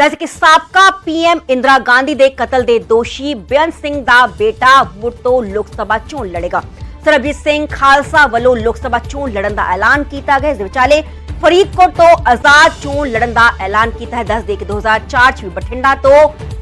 ਦੱਸ ਕਿ ਸਾਬਕਾ ਪੀਐਮ ਇੰਦਰਾ ਗਾਂਧੀ ਦੇ ਕਤਲ ਦੇ ਦੋਸ਼ੀ ਬੇਅੰਤ ਸਿੰਘ ਦਾ ਬੇਟਾ ਮੁੜ ਤੋਂ ਲੋਕ ਸਭਾ ਚੋਣ ਲੜੇਗਾ। ਸਰਬਜੀਤ ਸਿੰਘ ਖਾਲਸਾ ਵੱਲੋਂ ਲੋਕ ਸਭਾ ਚੋਣ ਲੜਨ ਦਾ ਐਲਾਨ ਕੀਤਾ ਗਿਆ। ਇਸ ਵਿਚਾਲੇ ਫਰੀਦਕੋਟ ਤੋਂ ਆਜ਼ਾਦ ਚੋਣ ਲੜਨ ਦਾ ਐਲਾਨ ਕੀਤਾ ਹੈ। ਦੱਸ ਦੇ ਕਿ 2004 ਚ ਵੀ ਬਠਿੰਡਾ ਤੋਂ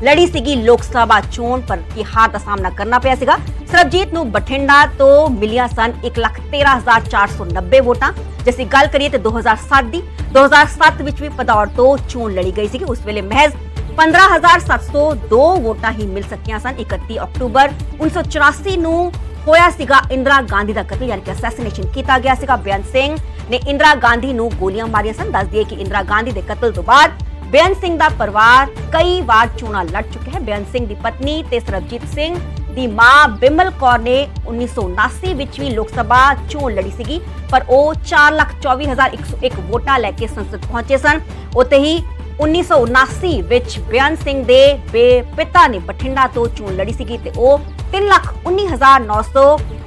ਲੜੀ ਸੀਗੀ ਲੋਕ ਸਭਾ ਚੋਣ, ਪਰ ਕੀ ਹਾਰ ਦਾ ਸਾਹਮਣਾ ਕਰਨਾ ਪਿਆ ਸੀਗਾ। ਸਰਬਜੀਤ ਨੂੰ ਬਠਿੰਡਾ ਤੋਂ ਮਿਲੀਆਂ ਸਨ 113490 ਵੋਟਾਂ। ਜੇ ਅਸੀਂ ਗੱਲ ਕਰੀਏ ਤੇ 2007 ਦੀ 2007 ਵਿੱਚ ਵੀ ਪਦੌੜ ਤੋਂ ਚੋਣ ਲੜੀ ਗਈ ਸੀਗੀ। ਉਸ ਵੇਲੇ ਮਹਿਜ਼ 15702 ਵੋਟਾਂ ਹੀ ਮਿਲ ਸਕੀਆਂ ਸਨ। 31 ਅਕਤੂਬਰ 1984 ਨੂੰ ਹੋਇਆ ਸੀਗਾ ਇੰਦਰਾ ਗਾਂਧੀ ਦਾ ਕਤਲ, ਯਾਨੀ ਕਿ ਅਸੈਸੀਨੇਸ਼ਨ ਕੀਤਾ ਗਿਆ ਸੀਗਾ। ਬੇਅੰਤ ਸਿੰਘ ਨੇ ਇੰਦਰਾ ਗਾਂਧੀ ਨੂੰ ਗੋਲੀਆਂ ਮਾਰੀਆਂ ਸਨ। ਦੱਸ ਦਈਏ ਕਿ ਇੰਦਰਾ ਗਾਂਧੀ ਦੇ ਕਤਲ ਤੋਂ ਬਾਅਦ ਬੇਅੰਤ ਸਿੰਘ ਦਾ ਪਰਿਵਾਰ ਕਈ ਵਾਰ ਚੋਣਾਂ ਲੜ ਚੁੱਕਿਆ ਹੈ। ਬੇਅੰਤ ਸਿੰਘ ਦੀ ਪਤਨੀ ਤੇ ਸਰਬਜੀਤ ਸਿੰਘ ਦੀ ਮਾਂ ਬਿਮਲ ਕੌਰ ਨੇ 1979 ਵਿੱਚ ਵੀ ਲੋਕ ਸਭਾ ਚੋਣ ਲੜੀ ਸੀਗੀ, ਪਰ ਉਹ 424101 ਵੋਟਾਂ ਲੈ ਕੇ ਸੰਸਦ ਪਹੁੰਚੇ ਸਨ। ਉੱਥੇ ਹੀ 1979 ਵਿੱਚ ਬੇਅੰਤ ਸਿੰਘ ਦੇ ਬੇ ਪਿਤਾ ਨੇ ਬਠਿੰਡਾ ਤੋਂ ਚੋਣ ਲੜੀ ਸੀਗੀ ਤੇ ਉਹ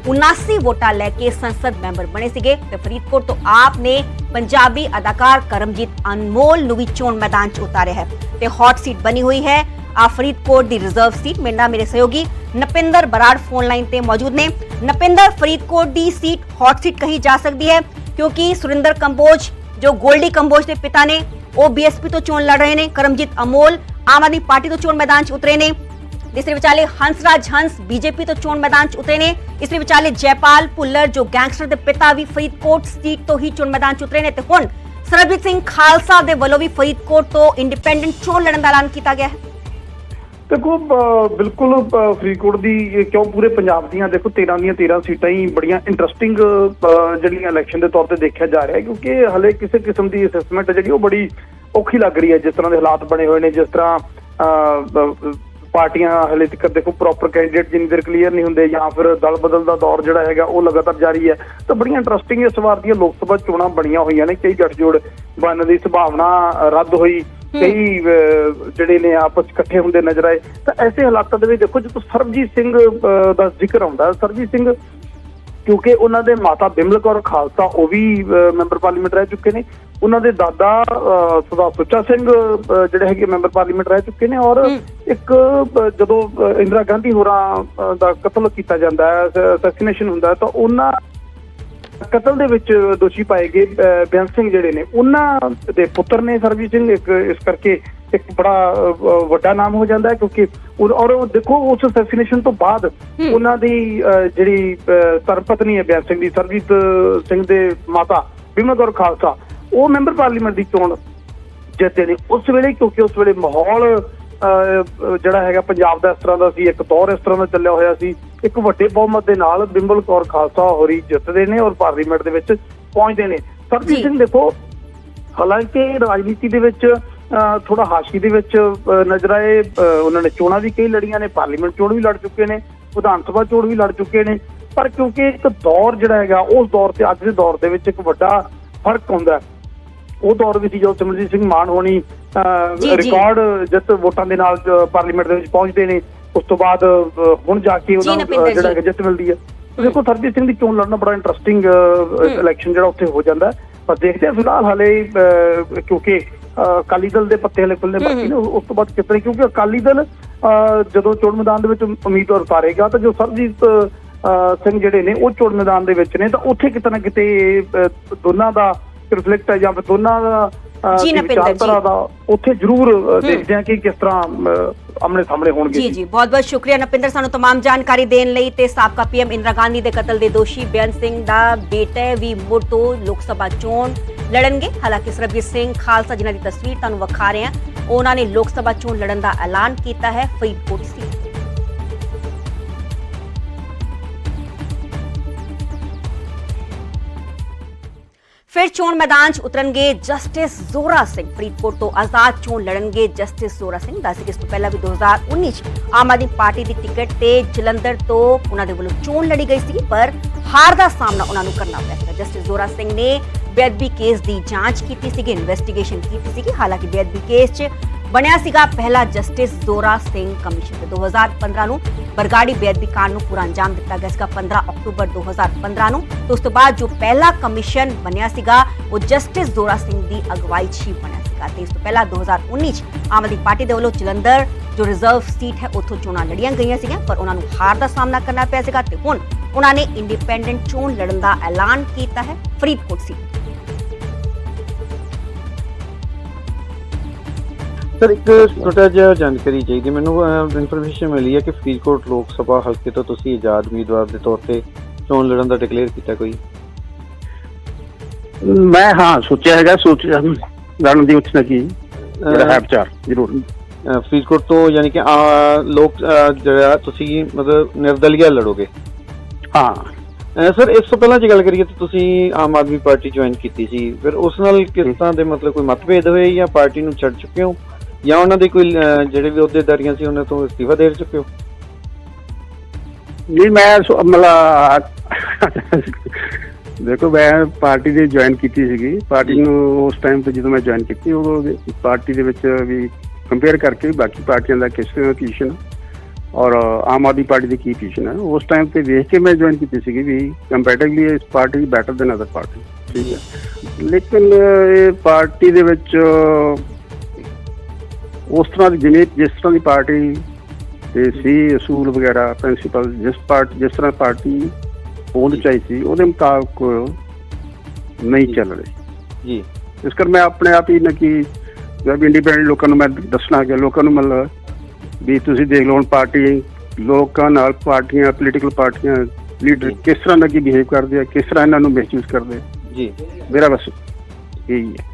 319979 ਵੋਟਾਂ ਲੈ ਕੇ ਸੰਸਦ ਮੈਂਬਰ ਬਣੇ ਸੀਗੇ ਤੇ ਫਰੀਦਕੋਟ ਤੋਂ ਆਪ ਨੇ ਪੰਜਾਬੀ ਅਦਾਕਾਰ ਕਰਮਜੀਤ ਅਨਮੋਲ ਨੂੰ ਵੀ ਚੋਣ ਮੈਦਾਨ 'ਚ ਉਤਾਰਿਆ ਹੈ ਤੇ ਹੌਟ ਸੀਟ ਬਣੀ ਹੋਈ ਹੈ। ਆ ਫਰੀਦਕੋਟ ਦੀ ਰਿਜ਼ਰਵ ਸੀਟ ਮੇਰੇ ਮੇਰੇ ਸਹਿਯੋਗੀ ਨਪਿੰਦਰ ਬਰਾੜ ਫੋਨ ਲਾਈਨ ਤੇ ਮੌਜੂਦ ਨੇ। ਨਪਿੰਦਰ, ਫਰੀਦਕੋਟ ਦੀ ਸੀਟ ਹੌਟ ਸੀਟ ਕਹੀ ਜਾ ਸਕਦੀ ਹੈ ਕਿਉਂਕਿ ਸੁਰਿੰਦਰ ਕੰਬੋਜ, ਜੋ ਗੋਲਡੀ ਕੰਬੋਜ ਦੇ ਪਿਤਾ ਨੇ, ਉਹ ਬੀਐਸਪੀ ਤੋਂ ਚੋਣ ਲੜ ਰਹੇ ਨੇ। ਕਰਮਜੀਤ ਅਮੋਲ ਆਮ ਆਦਮੀ ਪਾਰਟੀ ਤੋਂ ਚੋਣ ਮੈਦਾਨ 'ਚ ਉਤਰੇ ਨੇ। ਇਸ ਦੇ ਵਿਚਾਲੇ ਹੰਸਰਾਜ ਹੰਸ ਬੀਜੇਪੀ ਤੋਂ ਚੋਣ ਮੈਦਾਨ 'ਚ ਉਤਰੇ ਨੇ ਇਸ ਵਿਚਾਲੇ ਜੈਪਾਲ ਭੁੱਲਰ ਜੋ ਗੈਂਗਸਟਰ ਦੇ ਪਿਤਾ ਵੀ ਫਰੀਦਕੋਟ ਸੀਟ ਤੋਂ ਹੀ ਚੋਣ ਮੈਦਾਨ 'ਚ ਉਤਰੇ ਨੇ ਤੇ ਹੁਣ ਸਰਬਜੀਤ ਸਿੰਘ ਖਾਲਸਾ ਦੇ ਵੱਲੋਂ ਵੀ ਫਰੀਦਕੋਟ ਤੋਂ ਇੰਡੀਪੈਂਡੈਂਟ ਚੋਣ ਲੜਨ ਦਾ ਐਲਾਨ ਕੀਤਾ ਗਿਆ ਹੈ ਦੇਖੋ ਬਿਲਕੁਲ ਫਰੀਦਕੋਟ ਦੀ ਕਿਉਂ ਪੂਰੇ ਪੰਜਾਬ ਦੀਆਂ ਦੇਖੋ 13 ਦੀਆਂ 13 ਸੀਟਾਂ ਹੀ ਬੜੀਆਂ ਇੰਟਰਸਟਿੰਗ ਜਿਹੜੀਆਂ ਇਲੈਕਸ਼ਨ ਦੇ ਤੌਰ ਤੇ ਦੇਖਿਆ ਜਾ ਰਿਹਾ ਹੈ ਕਿਉਂਕਿ ਹਲੇ ਕਿਸੇ ਕਿਸਮ ਦੀ ਅਸੈਸਮੈਂਟ ਜਿਹੜੀ ਉਹ ਬੜੀ ਔਖੀ ਲੱਗ ਰਹੀ ਹੈ ਜਿਸ ਤਰ੍ਹਾਂ ਦੇ ਹਾਲਾਤ ਬਣੇ ਹੋਏ ਨੇ ਜਿਸ ਤਰ੍ਹਾਂ ਅਹ, ਪਾਰਟੀਆਂ ਹਲੇ ਤੱਕ ਦੇਖੋ ਪ੍ਰੋਪਰ ਕੈਂਡੀਡੇਟ ਜਿੰਨੀ ਦੇਰ ਕਲੀਅਰ ਨਹੀਂ ਹੁੰਦੇ ਜਾਂ ਫਿਰ ਦਲ ਬਦਲ ਦਾ ਦੌਰ ਜਿਹੜਾ ਹੈਗਾ ਉਹ ਲਗਾਤਾਰ ਜਾਰੀ ਹੈ। ਤਾਂ ਬੜੀਆਂ ਇੰਟਰਸਟਿੰਗ ਇਸ ਵਾਰ ਦੀਆਂ ਲੋਕ ਸਭਾ ਚੋਣਾਂ ਬਣੀਆਂ ਹੋਈਆਂ ਨੇ ਕਈ ਗੱਠਜੋੜ ਬਣਨ ਦੀ ਸੰਭਾਵਨਾ ਰੱਦ ਹੋਈ ਕਈ ਜਿਹੜੇ ਨੇ ਆਪਸ ਇਕੱਠੇ ਹੁੰਦੇ ਨਜ਼ਰ ਆਏ। ਤਾਂ ਐਸੇ ਹਾਲਾਤਾਂ ਦੇ ਵਿੱਚ ਦੇਖੋ ਜਦੋਂ ਸਰਬਜੀਤ ਸਿੰਘ ਦਾ ਜ਼ਿਕਰ ਆਉਂਦਾ ਸਰਬਜੀਤ ਸਿੰਘ ਕਿਉਂਕਿ ਉਹਨਾਂ ਦੇ ਮਾਤਾ ਬਿਮਲ ਕੌਰ ਖਾਲਸਾ ਉਹ ਵੀ ਮੈਂਬਰ ਪਾਰਲੀਮੈਂਟ ਰਹਿ ਚੁੱਕੇ ਨੇ। ਉਹਨਾਂ ਦੇ ਦਾਦਾ ਸਰਦਾਰ ਸੁੱਚਾ ਸਿੰਘ ਜਿਹੜੇ ਹੈਗੇ ਮੈਂਬਰ ਪਾਰਲੀਮੈਂਟ ਰਹਿ ਚੁੱਕੇ ਨੇ ਔਰ ਇੱਕ ਜਦੋਂ ਇੰਦਰਾ ਗਾਂਧੀ ਹੋਰਾਂ ਦਾ ਕਤਲ ਕੀਤਾ ਜਾਂਦਾ ਹੈ ਅਸੈਸੀਨੇਸ਼ਨ ਹੁੰਦਾ ਤਾਂ ਉਹਨਾਂ ਕਤਲ ਦੇ ਵਿੱਚ ਦੋਸ਼ੀ ਪਾਏ ਗਏ ਬੇਅੰਤ ਸਿੰਘ ਜਿਹੜੇ ਨੇ ਉਹਨਾਂ ਦੇ ਪੁੱਤਰ ਨੇ ਸਰਬਜੀਤ ਸਿੰਘ ਇੱਕ ਇਸ ਕਰਕੇ ਇੱਕ ਬੜਾ ਵੱਡਾ ਨਾਮ ਹੋ ਜਾਂਦਾ ਹੈ ਕਿਉਂਕਿ ਔਰ ਉਹ ਦੇਖੋ ਉਸ ਅਸੈਸੀਨੇਸ਼ਨ ਤੋਂ ਬਾਅਦ ਉਹਨਾਂ ਦੀ ਜਿਹੜੀ ਸਰਪਤਨੀ ਹੈ ਬੇਅੰਤ ਸਿੰਘ ਦੀ ਸਰਬਜੀਤ ਸਿੰਘ ਦੇ ਮਾਤਾ ਬਿਮਲ ਕੌਰ ਖਾਲਸਾ ਉਹ ਮੈਂਬਰ ਪਾਰਲੀਮੈਂਟ ਦੀ ਚੋਣ ਜਿੱਤੇ ਨੇ। ਉਸ ਵੇਲੇ ਕਿਉਂਕਿ ਉਸ ਵੇਲੇ ਮਾਹੌਲ ਜਿਹੜਾ ਹੈਗਾ ਪੰਜਾਬ ਦਾ ਇਸ ਤਰ੍ਹਾਂ ਦਾ ਸੀ ਇੱਕ ਦੌਰ ਇਸ ਤਰ੍ਹਾਂ ਦਾ ਚੱਲਿਆ ਹੋਇਆ ਸੀ। ਇੱਕ ਵੱਡੇ ਬਹੁਮਤ ਦੇ ਨਾਲ ਬਿੰਬਲ ਕੌਰ ਖਾਲਸਾ ਹੋਰੀ ਜਿੱਤਦੇ ਨੇ ਔਰ ਪਾਰਲੀਮੈਂਟ ਦੇ ਵਿੱਚ ਪਹੁੰਚਦੇ ਨੇ। ਸਰਜੀਤ। ਸਿੰਘ ਦੇਖੋ ਹਾਲਾਂਕਿ ਰਾਜਨੀਤੀ ਦੇ ਵਿੱਚ ਥੋੜਾ ਹਾਸ਼ੀ ਦੇ ਵਿੱਚ ਨਜ਼ਰ ਆਏ ਉਹਨਾਂ ਨੇ ਚੋਣਾਂ ਵੀ ਕਈ ਲੜੀਆਂ ਨੇ ਪਾਰਲੀਮੈਂਟ ਚੋਣ ਵੀ ਲੜ ਚੁੱਕੇ ਨੇ ਵਿਧਾਨ ਸਭਾ ਚੋਣ ਵੀ ਲੜ ਚੁੱਕੇ ਨੇ ਪਰ ਕਿਉਂਕਿ ਇੱਕ ਦੌਰ ਜਿਹੜਾ ਹੈਗਾ ਉਸ ਦੌਰ ਤੇ ਅੱਜ ਦੇ ਦੌਰ ਦੇ ਵਿੱਚ ਇੱਕ ਵੱਡਾ ਫ਼ਰਕ ਹੁੰਦਾ ਉਹ ਦੌਰ ਵੀ ਸੀ ਜਦੋਂ ਸਿਮਰਜੀਤ ਸਿੰਘ ਮਾਨ ਹੋਣੀ। ਰਿਕਾਰਡ ਜਿੱਤ ਵੋਟਾਂ ਦੇ ਨਾਲ ਪਾਰਲੀਮੈਂਟ ਦੇ ਵਿੱਚ ਪਹੁੰਚਦੇ ਨੇ ਉਸ ਤੋਂ ਬਾਅਦ ਹੁਣ ਜਾ ਕੇ ਉਹਨਾਂ ਨੂੰ ਜਿਹੜਾ ਜਿੱਤ ਮਿਲਦੀ ਹੈ ਦੇਖੋ ਸਰਜੀਤ ਸਿੰਘ ਦੀ ਚੋਣ ਲੜਨਾ ਬੜਾ ਇੰਟਰਸਟਿੰਗ ਇਲੈਕਸ਼ਨ ਜਿਹੜਾ ਉੱਥੇ ਹੋ ਜਾਂਦਾ ਹੈ। ਪਰ ਦੇਖਦੇ ਹਾਂ ਫਿਲਹਾਲ ਹਲੇ ਕਿਉਂਕਿ ਅਕਾਲੀ ਦਲ ਦੇ ਪੱਤੇ ਹਲੇ ਖੁੱਲਨੇ ਬਾਕੀ ਨੇ ਉਸ ਤੋਂ ਬਾਅਦ ਕਿਤਨੇ ਕਿਉਂਕਿ ਅਕਾਲੀ ਦਲ ਜਦੋਂ ਚੋਣ ਮੈਦਾਨ ਦੇ ਵਿੱਚ ਉਮੀਦਵਾਰ ਉਤਾਰੇਗਾ ਤਾਂ ਜੋ ਸਰਜੀਤ ਸਿੰਘ ਜਿਹੜੇ ਨੇ ਉਹ ਚੋਣ ਮੈਦਾਨ ਦੇ ਵਿੱਚ ਨੇ ਤਾਂ ਉੱਥੇ ਕਿਤੇ ਨਾ ਕਿਤੇ ਦੋਨਾਂ ਦਾ ਰਿਫਲੈਕਟ ਹੈ ਜਾਂ ਫਿਰ ਦੋਨਾਂ ਦਾ ਜੀ, ਨਪਿੰਦਰ ਜੀ। ਉੱਥੇ ਜ਼ਰੂਰ ਦੇਖਦੇ ਹਾਂ ਕਿ ਕਿਸ ਤਰ੍ਹਾਂ ਆਮਣੇ ਸਾਹਮਣੇ ਹੋਣਗੇ ਜੀ ਜੀ ਬਹੁਤ ਬਹੁਤ ਸ਼ੁਕਰੀਆ ਨਪਿੰਦਰ ਸਾਨੂੰ तमाम ਜਾਣਕਾਰੀ ਦੇਣ ਲਈ ਤੇ ਸਾਬਕਾ ਪੀਐਮ ਇੰਦਰਾ ਗਾਂਧੀ ਦੇ ਕਤਲ ਦੇ ਦੋਸ਼ੀ ਬੇਅੰਤ ਸਿੰਘ ਦਾ ਬੇਟਾ ਵੀ ਮੁੜ ਤੋਂ ਲੋਕ ਸਭਾ ਚੋਣ ਲੜਨਗੇ ਹਾਲਾਂਕਿ ਸਰਬਜੀਤ ਸਿੰਘ ਖਾਲਸਾ ਜਿਨ੍ਹਾਂ ਦੀ ਤਸਵੀਰ ਤੁਹਾਨੂੰ ਵਿਖਾ ਰਹੇ ਹਾਂ ਉਹਨਾਂ ਨੇ ਲੋਕ ਸਭਾ ਚੋਣ ਲੜਨ ਦਾ ਐਲਾਨ ਕੀਤਾ ਹੈ ਫਰੀਦਕੋਟ ਸੀਟ ਫਿਰ ਚੋਣ ਮੈਦਾਨ 'ਚ ਉਤਰਨਗੇ ਜਸਟਿਸ ਜ਼ੋਰਾ ਸਿੰਘ ਫਰੀਦਕੋਟ ਤੋਂ ਆਜ਼ਾਦ ਚੋਣ ਲੜਨਗੇ ਜਸਟਿਸ ਜ਼ੋਰਾ ਸਿੰਘ ਦੱਸ ਕਿ ਇਸ ਤੋਂ ਪਹਿਲਾਂ ਵੀ 2019 'ਚ ਆਮ ਆਦਮੀ ਪਾਰਟੀ ਦੀ ਟਿਕਟ ਤੇ ਜਲੰਧਰ ਤੋਂ ਉਹਨਾਂ ਦੇ ਵੱਲੋਂ ਚੋਣ ਲੜੀ ਗਈ ਸੀ ਪਰ ਹਾਰ ਦਾ ਸਾਹਮਣਾ ਉਹਨਾਂ ਨੂੰ ਕਰਨਾ ਪਿਆ ਸੀ ਜਸਟਿਸ ਜ਼ੋਰਾ ਸਿੰਘ ਨੇ ਬੇਅਦਬੀ ਕੇਸ ਦੀ ਜਾਂਚ ਕੀਤੀ ਸੀਗੀ ਇਨਵੈਸਟੀਗੇਸ਼ਨ ਕੀਤੀ ਸੀਗੀ ਹਾਲਾਂਕਿ ਬੇਅਦਬੀ ਕੇਸ 'ਚ ਬਣਿਆ ਸੀਗਾ ਪਹਿਲਾ ਜਸਟਿਸ ਜ਼ੋਰਾ ਸਿੰਘ ਕਮਿਸ਼ਨ ਤੇ। 2015 ਨੂੰ ਬਰਗਾੜੀ ਬੇਅਦਬੀ ਕਾਂਡ ਨੂੰ ਪੂਰਾ ਅੰਜਾਮ ਦਿੱਤਾ ਗਿਆ ਸੀਗਾ 15 ਅਕਤੂਬਰ 2015 ਨੂੰ। ਤੇ ਉਸ ਤੋਂ ਬਾਅਦ ਜੋ ਪਹਿਲਾ ਕਮਿਸ਼ਨ ਬਣਿਆ ਸੀਗਾ, ਉਹ ਜਸਟਿਸ ਜ਼ੋਰਾ ਸਿੰਘ ਦੀ ਅਗਵਾਈ 'ਚ ਹੀ ਬਣਿਆ ਸੀਗਾ ਜਾਏਗਾ ਤੇ ਇਸ ਤੋਂ ਪਹਿਲਾਂ 2019 ਚ ਆਮ ਆਦਮੀ ਪਾਰਟੀ ਦੇ ਵੱਲੋਂ ਜਲੰਧਰ ਜੋ ਰਿਜ਼ਰਵ ਸੀਟ ਹੈ, ਉੱਥੋਂ ਚੋਣਾਂ ਲੜੀਆਂ ਗਈਆਂ ਸੀਗੀਆਂ, ਪਰ ਉਹਨਾਂ ਨੂੰ ਹਾਰ ਦਾ ਸਾਹਮਣਾ ਕਰਨਾ ਪਿਆ ਸੀਗਾ ਤੇ ਹੁਣ ਉਹਨਾਂ ਨੇ ਇੰਡੀਪੈਂਡੈਂਟ ਚੋਣ ਲੜਨ ਦਾ ਐਲਾਨ ਕੀਤਾ ਹੈ। ਫਰੀਦਕੋਟ ਸੀਟ ਸਰ ਇੱਕ ਛੋਟਾ ਜਿਹਾ ਜਾਣਕਾਰੀ ਚਾਹੀਦੀ ਮੈਨੂੰ ਇਨਫੋਰਮੇਸ਼ਨ ਮਿਲੀ ਹੈ ਕਿ ਫਰੀਦਕੋਟ ਲੋਕ ਸਭਾ ਹਲਕੇ ਤੋਂ ਤੁਸੀਂ ਆਜ਼ਾਦ ਉਮੀਦਵਾਰ ਦੇ ਤੌਰ ਤੇ ਚੋਣ ਲੜਨ ਦਾ ਡਿਕਲੇਅਰ ਕੀਤਾ ਕੋਈ? ਮੈਂ ਹਾਂ ਸੋਚਿਆ ਹੈਗਾ ਸੋਚ ਲੜਨ ਦੀ ਉੱਚ ਨਾ ਕੀ ਜਿਹੜਾ ਹੈ ਵਿਚਾਰ ਜ਼ਰੂਰ। ਅਹ, ਫਰੀਦਕੋਟ ਤੋਂ ਯਾਨੀ ਕਿ ਲੋਕ ਜਿਹੜਾ ਤੁਸੀਂ ਮਤਲਬ ਨਿਰਦਲੀਆ ਲੜੋਗੇ? ਹਾਂ। ਸਰ ਇਸ ਤੋਂ ਪਹਿਲਾਂ ਜੇ ਗੱਲ ਕਰੀਏ ਤਾਂ ਤੁਸੀਂ ਆਮ ਆਦਮੀ ਪਾਰਟੀ ਜੁਆਇਨ ਕੀਤੀ ਸੀ। ਫਿਰ ਉਸ ਨਾਲ ਕਿਸ ਤਰ੍ਹਾਂ ਦੇ ਮਤਲਬ ਕੋਈ ਮਤਭੇਦ ਹੋਏ ਜਾਂ ਪਾਰਟੀ ਨੂੰ ਛੱਡ ਚੁੱਕੇ ਹੋ? ਜਾਂ ਉਹਨਾਂ ਦੀ ਕੋਈ ਅਹ, ਜਿਹੜੇ ਵੀ ਅਹੁਦੇਦਾਰੀਆਂ ਸੀ ਉਹਨਾਂ ਤੋਂ ਅਸਤੀਫਾ ਦੇ ਚੁੱਕੇ ਹੋ? ਨਹੀਂ ਮੈਂ ਸੋ- ਮਤਲਬ ਦੇਖੋ ਮੈਂ ਪਾਰਟੀ ਦੇ ਜੁਆਇਨ ਕੀਤੀ ਸੀਗੀ। ਪਾਰਟੀ ਨੂੰ ਉਸ ਟਾਈਮ ਤੇ ਜਦੋਂ ਮੈਂ ਜੁਆਇਨ ਕੀਤੀ ਉਦੋਂ ਵੀ ਪਾਰਟੀ ਦੇ ਵਿੱਚ ਵੀ ਕੰਪੇਅਰ ਕਰਕੇ ਵੀ ਬਾਕੀ ਪਾਰਟੀਆਂ ਦਾ ਕਿਸ ਪੋਜੀਸ਼ਨ ਔਰ ਆਮ ਆਦਮੀ ਪਾਰਟੀ ਦੀ ਕੀ ਪੋਜੀਸ਼ਨ ਹੈ ਉਸ ਟਾਈਮ ਤੇ ਵੇਖ ਕੇ ਮੈਂ ਜੁਆਇਨ ਕੀਤੀ ਸੀਗੀ ਵੀ ਕੰਪੈਟਿਵਲੀ ਇਸ party better than other party ਠੀਕ ਹੈ। ਲੇਕਿਨ ਇਹ ਪਾਰਟੀ ਦੇ ਵਿੱਚ ਉਸ ਤਰ੍ਹਾਂ ਦੀ ਜਿਵੇਂ ਜਿਸ ਤਰ੍ਹਾਂ ਦੀ ਪਾਰਟੀ ਤੇ ਸੀ ਅਸੂਲ ਵਗੈਰਾ ਪ੍ਰਿੰਸੀਪਲ ਜਿਸ ਪਾਰਟੀ ਜਿਸ ਤਰ੍ਹਾਂ ਪਾਰਟੀ ਹੋਂਦ ਚਾਹੀ ਸੀ ਉਹਦੇ ਮੁਤਾਬਕ ਨਹੀਂ ਚੱਲ ਰਹੀ। ਜੀ। ਇਸ ਕਰ ਮੈਂ ਆਪਣੇ ਆਪ ਹੀ ਨਾ ਕਿ ਜਦ ਇੰਡੀਪੈਂਡੈਂਟ ਲੋਕਾਂ ਨੂੰ ਮੈਂ ਦੱਸਣਾ ਕਿ ਲੋਕਾਂ ਨੂੰ ਮਤਲਬ ਵੀ ਤੁਸੀਂ ਦੇਖ ਲਓ ਹੁਣ ਪਾਰਟੀ ਲੋਕਾਂ ਨਾਲ ਪਾਰਟੀਆਂ ਪੋਲੀਟੀਕਲ ਪਾਰਟੀਆਂ ਲੀਡਰ। ਕਿਸ ਤਰ੍ਹਾਂ ਦਾ ਕੀ ਬਿਹੇਵ ਕਰਦੇ ਆ ਕਿਸ ਤਰ੍ਹਾਂ ਇਹਨਾਂ ਨੂੰ ਮਿਸਯੂਜ਼ ਕਰਦੇ ਆ। ਜੀ। ਮੇਰਾ ਬਸ ਇਹੀ ਹੈ।